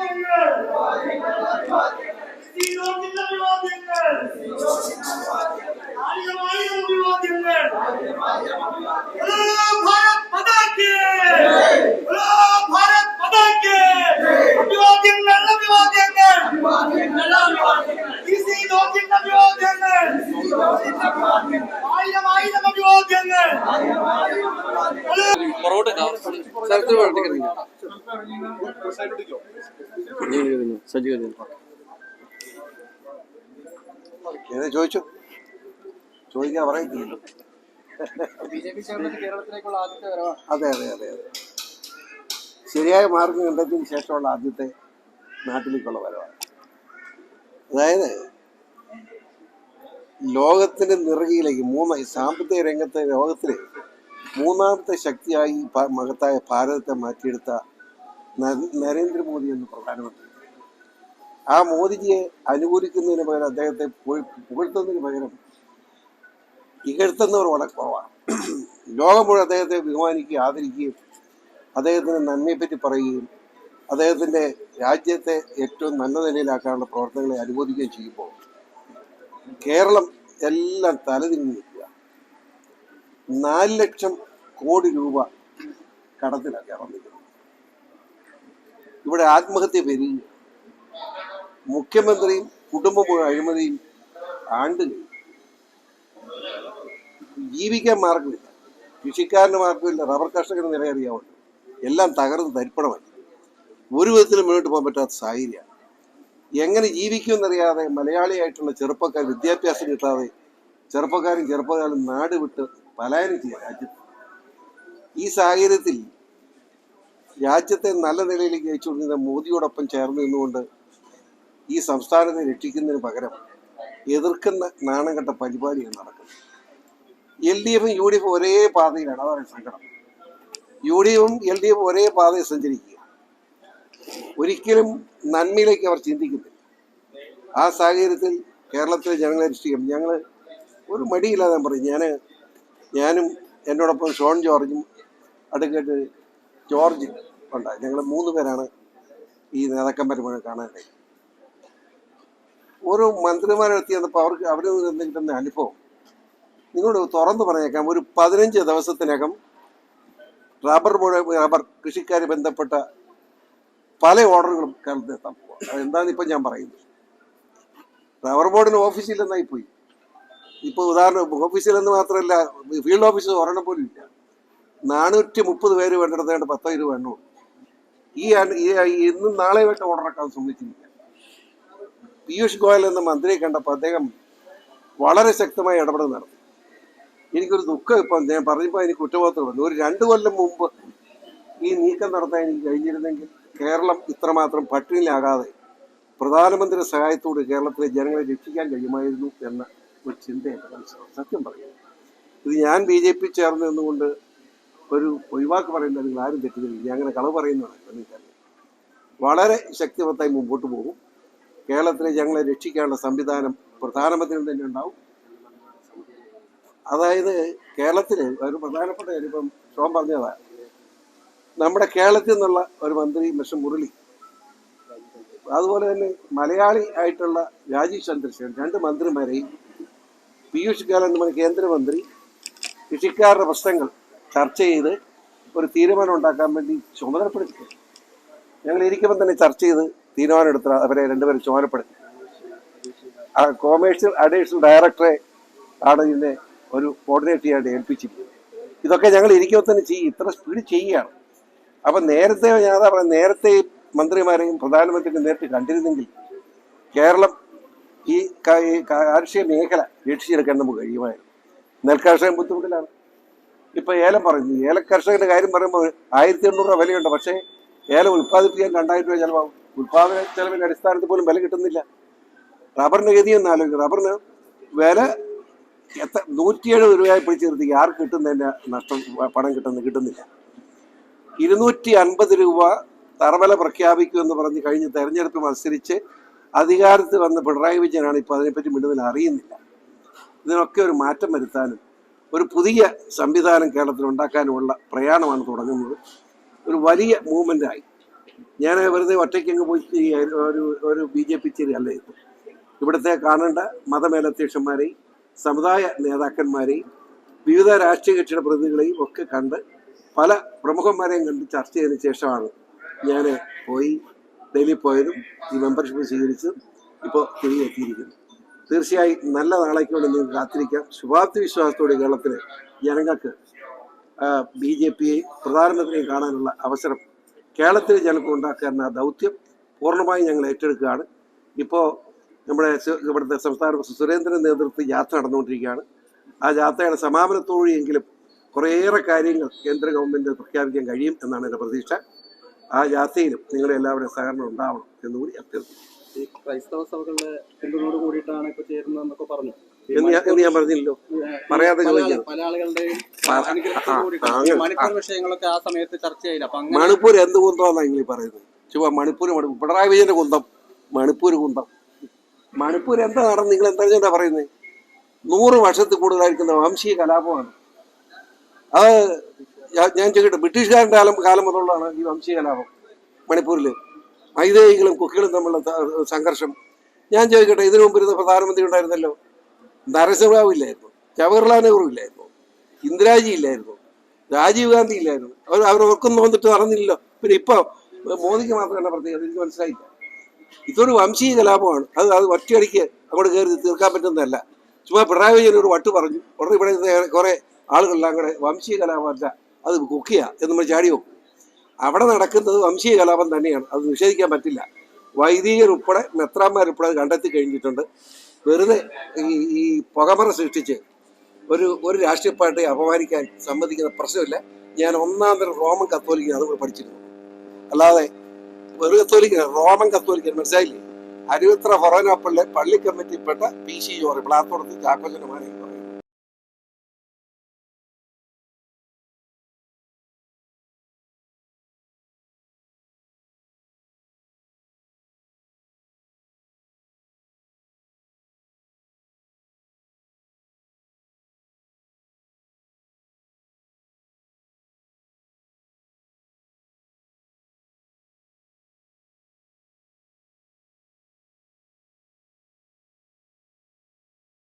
വിവാദങ്ങൾ ശ്രീലോകിന്റെ വിവാദങ്ങൾ ആയിരം വിവാദങ്ങൾ ഭാരത് മാതാ കി. ബോലോ ഭാരത് മാതാ കി വിവാദങ്ങൾ വിവാദങ്ങൾ ലോകിന്റെ വിവാദങ്ങൾ ആയിരം ആയിരം വിവാദങ്ങൾ പുറകോട്ട് സ്ഥലത്തിൽ പ്രവർത്തിക്കുന്നില്ല ചോദിച്ചു? ചോദിക്കാൻ പറയത്തില്ലല്ലോ. അതെ അതെ അതെ അതെ. ശരിയായ മാർഗം കണ്ടതിന് ശേഷമുള്ള ആദ്യത്തെ നാട്ടിലേക്കുള്ള വരവാണ്. അതായത് ലോകത്തിന്റെ നിറകിലേക്ക് മൂന്ന് സാമ്പത്തിക രംഗത്തെ ലോകത്തിലെ മൂന്നാമത്തെ ശക്തിയായി മകത്തായ ഭാരതത്തെ മാറ്റിയെടുത്ത നരേന്ദ്രമോദി എന്ന പ്രധാനമന്ത്രി. ആ മോദിജിയെ അനുകൂലിക്കുന്നതിന് പകരം അദ്ദേഹത്തെ പുകഴ്- പുകഴ്ത്തുന്നതിന് പകരം ഇകഴ്ത്തുന്നവർ വളരെ കുറവാണ്. ലോകം മുഴുവൻ അദ്ദേഹത്തെ ബഹുമാനിക്കുകയും ആദരിക്കുകയും അദ്ദേഹത്തിന് നന്മയെപ്പറ്റി പറയുകയും അദ്ദേഹത്തിന്റെ രാജ്യത്തെ ഏറ്റവും നല്ല നിലയിലാക്കാനുള്ള പ്രവർത്തനങ്ങളെ അനുമോദിക്കുകയും ചെയ്യുമ്പോൾ കേരളം എല്ലാം തലതിരിഞ്ഞ് നിൽക്കുക. നാല് ലക്ഷം കോടി രൂപ കടത്തിലാണ് കേരളം നിൽക്കുന്നത്. ഇവിടെ ആത്മഹത്യ പെരുകി. മുഖ്യമന്ത്രിയും കുടുംബം അഴിമതിയും ആണ്ട്. ജീവിക്കാൻ മാർഗമില്ല. കൃഷിക്കാരന് മാർഗമില്ല. റബ്ബർ കർഷകന് നിലയറിയാവുന്നു എല്ലാം തകർന്ന് തരിപ്പണമായി. ഒരു വിധത്തിലും മുന്നോട്ട് പോകാൻ പറ്റാത്ത സാഹചര്യമാണ് എങ്ങനെ ജീവിക്കുമെന്നറിയാതെ മലയാളിയായിട്ടുള്ള ചെറുപ്പക്കാർ വിദ്യാഭ്യാസം കിട്ടാതെ ചെറുപ്പക്കാരും ചെറുപ്പക്കാരും നാട് വിട്ട് പലായനം രാജ്യത്ത്. ഈ സാഹചര്യത്തിൽ രാജ്യത്തെ നല്ല നിലയിലേക്ക് അയച്ചുകൊണ്ടിരുന്ന മോദിയോടൊപ്പം ചേർന്ന് നിന്നുകൊണ്ട് ഈ സംസ്ഥാനത്തെ രക്ഷിക്കുന്നതിന് പകരം എതിർക്കുന്ന നാണം കെട്ട പരിപാടിയാണ് നടക്കുന്നത്. എൽ ഡി എഫും യു ഡി എഫും ഒരേ പാതയിലാണ്. അതാണ് സങ്കടം. യു ഡി എഫും എൽ ഡി എഫും ഒരേ പാതയിൽ സഞ്ചരിക്കുക. ഒരിക്കലും നന്മയിലേക്ക് അവർ ചിന്തിക്കുന്നില്ല. ആ സാഹചര്യത്തിൽ കേരളത്തിലെ ജനങ്ങളെ രക്ഷിക്കും ഞങ്ങൾ ഒരു മടിയില്ലാതെ പറയും. ഞാൻ ഞാനും എന്നോടൊപ്പം ഷോൺ ജോർജും അടുക്കട്ട് ജോർജ് ഉണ്ട്. ഞങ്ങൾ മൂന്ന് പേരാണ് ഈ നേതാക്കന്മാർ മുഴുവൻ കാണാനായി. ഓരോ മന്ത്രിമാരെത്തി വന്നപ്പോൾ അവർക്ക് അവർ നിന്ന് കിട്ടുന്ന അനുഭവം. നിങ്ങളോട് തുറന്നു പറഞ്ഞേക്കാം ഒരു പതിനഞ്ച് ദിവസത്തിനകം റബ്ബർ മുഴുവൻ റബ്ബർ കൃഷിക്കാർ ബന്ധപ്പെട്ട പല ഓർഡറുകളും കേരളത്തിൽ എത്താൻ പോകും അതെന്താണെന്ന് ഇപ്പം ഞാൻ പറയുന്നത്? റബ്ബർ ബോർഡിന് ഓഫീസിലെന്നായി പോയി. ഇപ്പോൾ ഉദാഹരണം ഓഫീസിലെന്ന് മാത്രമല്ല ഫീൽഡ് ഓഫീസ് ഒരെണ്ണം പോലും ഇല്ല. നാനൂറ്റി മുപ്പത് പേര് വേണ്ടിടത്തേണ്ട പത്തോ ഇരുപത് എണ്ണവും ഈ ഇന്നും നാളെ വേണ്ട ഓർഡർ ഇറക്കാൻ സമ്മതിച്ചില്ല പീയൂഷ് ഗോയൽ എന്ന മന്ത്രിയെ കണ്ടപ്പോൾ അദ്ദേഹം വളരെ ശക്തമായി ഇടപെടൽ നടത്തി. എനിക്കൊരു ദുഃഖം ഇപ്പം ഞാൻ പറഞ്ഞപ്പോൾ എനിക്ക് കുറ്റബോധം വന്നു. ഒരു രണ്ട് കൊല്ലം മുമ്പ് ഈ നീക്കം നടത്താൻ എനിക്ക് കഴിഞ്ഞിരുന്നെങ്കിൽ കേരളം ഇത്രമാത്രം പട്ടിണിയിലാകാതെ പ്രധാനമന്ത്രി സഹായത്തോട് കേരളത്തിലെ ജനങ്ങളെ രക്ഷിക്കാൻ കഴിയുമായിരുന്നു എന്ന ഒരു ചിന്തയാണ് സത്യം പറയുന്നത്. ഇത് ഞാൻ ബി ജെ പി ചേർന്ന് നിന്നുകൊണ്ട് ഒരു ഒഴിവാക്ക് പറയുന്നത് നിങ്ങൾ ആരും തെറ്റിദ്ധരിക്കില്ല. അങ്ങനെ കളവ് പറയുന്നതാണ്. വളരെ ശക്തിവത്തായി മുമ്പോട്ട് പോകും. കേരളത്തിലെ ജനങ്ങളെ രക്ഷിക്കാനുള്ള സംവിധാനം പ്രധാനമന്ത്രി തന്നെ ഉണ്ടാവും. അതായത് കേരളത്തിൽ ഒരു പ്രധാനപ്പെട്ട കാര്യം ഇപ്പം ഷോം പറഞ്ഞതാ. നമ്മുടെ കേരളത്തിൽ നിന്നുള്ള ഒരു മന്ത്രി മിസ്റ്റർ മുരളി. അതുപോലെ തന്നെ മലയാളി ആയിട്ടുള്ള രാജീവ് ചന്ദ്രശേഖരൻ രണ്ട് മന്ത്രിമാരെയും പീയൂഷ് ഗോയൽ എന്ന് പറഞ്ഞ കേന്ദ്രമന്ത്രി കൃഷിക്കാരുടെ പ്രശ്നങ്ങൾ ചർച്ച ചെയ്ത് ഒരു തീരുമാനം ഉണ്ടാക്കാൻ വേണ്ടി ചുമതലപ്പെടുത്തി. ഞങ്ങൾ ഇരിക്കുമ്പോൾ തന്നെ ചർച്ച ചെയ്ത് തീരുമാനം എടുത്ത അവരെ രണ്ടുപേരും ചുമതലപ്പെടുത്തി. ആ കോമേഴ്സ്യൽ അഡീഷണൽ ഡയറക്ടറെ ആണ് ഇതിനെ ഒരു കോർഡിനേറ്റ് ചെയ്യാണ്ട് ഏൽപ്പിച്ചിരിക്കുന്നത്. ഇതൊക്കെ ഞങ്ങൾ ഇരിക്കുമ്പോൾ തന്നെ ചെയ്യും ഇത്ര സ്പീഡ് ചെയ്യുകയാണ്. അപ്പം നേരത്തെ ഞാൻ അതാ പറയാം നേരത്തെ മന്ത്രിമാരെയും പ്രധാനമന്ത്രിയും നേരിട്ട് കണ്ടിരുന്നെങ്കിൽ കേരളം ഈ കാർഷിക മേഖല രക്ഷിച്ചെടുക്കാൻ നമുക്ക് കഴിയുമായിരുന്നു. നെൽകർഷകൻ ബുദ്ധിമുട്ടിലാണ്. ഇപ്പൊ ഏലം പറയുന്നു. ഏല കർഷകന്റെ കാര്യം പറയുമ്പോൾ ആയിരത്തി എണ്ണൂറ് രൂപ വിലയുണ്ട്. പക്ഷേ ഏലം ഉൽപ്പാദിപ്പിക്കാൻ രണ്ടായിരം രൂപ ചിലവാകും. ഉൽപാദന ചെലവിന്റെ അടിസ്ഥാനത്തിൽ പോലും വില കിട്ടുന്നില്ല. റബ്ബറിന്റെ ഗതി ഒന്ന് ആലോചിക്കും റബ്ബറിന് വില എത്ര നൂറ്റി എഴുപത് രൂപയായി പിടിച്ചു നിർത്തി ആർക്ക് കിട്ടുന്നതിന്റെ നഷ്ടം പണം കിട്ടുന്ന കിട്ടുന്നില്ല. ഇരുന്നൂറ്റി അൻപത് രൂപ തറവല പ്രഖ്യാപിക്കും എന്ന് പറഞ്ഞ് കഴിഞ്ഞ തെരഞ്ഞെടുപ്പ് മത്സരിച്ച് അധികാരത്തിൽ വന്ന പിണറായി വിജയനാണ് ഇപ്പോൾ അതിനെപ്പറ്റി മിണ്ടുന്നതിൽ അറിയുന്നില്ല. ഇതിനൊക്കെ ഒരു മാറ്റം വരുത്താനും ഒരു പുതിയ സംവിധാനം കേരളത്തിൽ ഉണ്ടാക്കാനുമുള്ള പ്രയാണമാണ് തുടങ്ങുന്നത്. ഒരു വലിയ മൂവ്മെന്റായി ഞാൻ വെറുതെ ഒറ്റയ്ക്ക് അങ്ങ് പോയി ഒരു ഒരു ബി ജെ പി ചെരി അല്ല ഇവിടുത്തെ കാണേണ്ട മതമേലധ്യക്ഷന്മാരെയും സമുദായ നേതാക്കന്മാരെയും വിവിധ രാഷ്ട്രീയ കക്ഷിയുടെ പ്രതിനിധികളെയും ഒക്കെ കണ്ട് പല പ്രമുഖന്മാരെയും കണ്ട് ചർച്ച ചെയ്തതിനു ശേഷമാണ് ഞാൻ പോയി ഡൽഹി പോയതും ഈ മെമ്പർഷിപ്പ് സ്വീകരിച്ചതും ഇപ്പോൾ തിരികെ എത്തിയിരിക്കുന്നു തീർച്ചയായും നല്ല നാളേക്ക് വേണ്ടി നിങ്ങൾക്ക് കാത്തിരിക്കാം. ശുഭാപ്തി വിശ്വാസത്തോടെ കേരളത്തിലെ ജനങ്ങൾക്ക് ബി ജെ പിയെ പ്രധാനമന്ത്രിയെ കാണാനുള്ള അവസരം കേരളത്തിലെ ജനങ്ങൾക്ക് ഉണ്ടാക്കുക എന്ന ദൗത്യം പൂർണമായും ഞങ്ങൾ ഏറ്റെടുക്കുകയാണ്. ഇപ്പോൾ നമ്മുടെ ഇവിടുത്തെ സംസ്ഥാന സുരേന്ദ്രൻ നേതൃത്വത്തിൽ യാത്ര നടന്നുകൊണ്ടിരിക്കുകയാണ്. ആ യാത്രയുടെ സമാപനത്തോടെയെങ്കിലും കുറേയേറെ കാര്യങ്ങൾ കേന്ദ്ര ഗവൺമെന്റ് പ്രഖ്യാപിക്കാൻ കഴിയും എന്നാണ് എന്റെ പ്രതീക്ഷ. ആ യാത്രയിലും നിങ്ങളെല്ലാവരുടെയും സഹകരണം ഉണ്ടാവണം എന്നുകൂടി അഭ്യർത്ഥിക്കുന്നു. ഈ ക്രൈസ്തവ സഭകളുടെ പിന്തുണയോട് കൂടിയിട്ടാണ് ഇപ്പൊ ചേരുന്നതെന്നൊക്കെ പറഞ്ഞു. എന്ന് ഞാൻ എന്ന് ഞാൻ പറഞ്ഞില്ലോ പറയാതെ ചോദിക്കാം പല ആളുകളുടെയും മണിപ്പൂർ വിഷയങ്ങളൊക്കെ ആ സമയത്ത് ചർച്ചയായില്ല മണിപ്പൂർ എന്ത് കുന്തമെന്നാണ് നിങ്ങൾ പറയുന്നത്? ചുമ്മാ മണിപ്പൂർ മണി- പിണറായി വിജയന്റെ കുന്തം. മണിപ്പൂർ കുന്തം. മണിപ്പൂർ എന്താ നടന്ന് നിങ്ങൾ എന്താ പറയുന്നത് നൂറ് വർഷത്തിൽ കൂടുതലായിരിക്കുന്ന വംശീയ കലാപമാണ്. അത് ഞാൻ ചോദിക്കട്ടെ ബ്രിട്ടീഷുകാരുടെ കാലം കാലം മുതലുള്ളതാണ് ഈ വംശീയ കലാപം മണിപ്പൂരിൽ മൈതേയികളും കുക്കികളും തമ്മിലുള്ള സംഘർഷം. ഞാൻ ചോദിക്കട്ടെ ഇതിനു മുമ്പ് ഇരുന്ന പ്രധാനമന്ത്രി ഉണ്ടായിരുന്നല്ലോ? നരസിംഹറാവു ഇല്ലായിരുന്നു. ജവഹർലാൽ നെഹ്റു ഇല്ലായിരുന്നു. ഇന്ദിരാജി ഇല്ലായിരുന്നു. രാജീവ് ഗാന്ധി ഇല്ലായിരുന്നു. അവർ അവരവർക്കും തോന്നിട്ട് നടന്നില്ലല്ലോ. പിന്നെ ഇപ്പൊ മോദിക്ക് മാത്രമല്ല പ്രത്യേകത? എനിക്ക് മനസ്സിലായില്ല. ഇതൊരു വംശീയ കലാപമാണ്. അത് അത് ഒറ്റയടിക്ക് അങ്ങോട്ട് കയറി തീർക്കാൻ പറ്റുന്നതല്ല. ചുമ്മാ പിണറായി വിജയൻ ഒരു വട്ട് പറഞ്ഞു. ഉടനെ ഇവിടെ കുറേ ആളുകളെല്ലാം കൂടെ വംശീയ കലാപമല്ല. അത് കുക്കിയ എന്ന് നമ്മൾ ചാടി വെക്കും അവിടെ നടക്കുന്നത് വംശീയ കലാപം തന്നെയാണ്. അത് നിഷേധിക്കാൻ പറ്റില്ല. വൈദികർ ഉൾപ്പെടെ മെത്രാന്മാരുൾപ്പെടെ കണ്ടെത്തി കഴിഞ്ഞിട്ടുണ്ട്. വെറുതെ ഈ ഈ പുകമറ സൃഷ്ടിച്ച് ഒരു ഒരു രാഷ്ട്രീയ പാർട്ടിയെ അപമാനിക്കാൻ സമ്മതിക്കുന്ന പ്രശ്നമില്ല. ഞാൻ ഒന്നാം തരം റോമൻ കത്തോലിക്കൻ അതുകൂടെ പഠിച്ചിരുന്നു. അല്ലാതെ ഒരു കത്തോലിക്കൻ റോമൻ കത്തോലിക്കൻ മനസ്സിലായില്ലേ? അരുവത്ര ഫൊറോനാപ്പള്ളി പള്ളി കമ്മിറ്റിപ്പെട്ട പി. സി. ജോറി പ്ലാത്തോടത്ത് ചാക്കോച്ചന്റെ ഈ പറയുന്നത്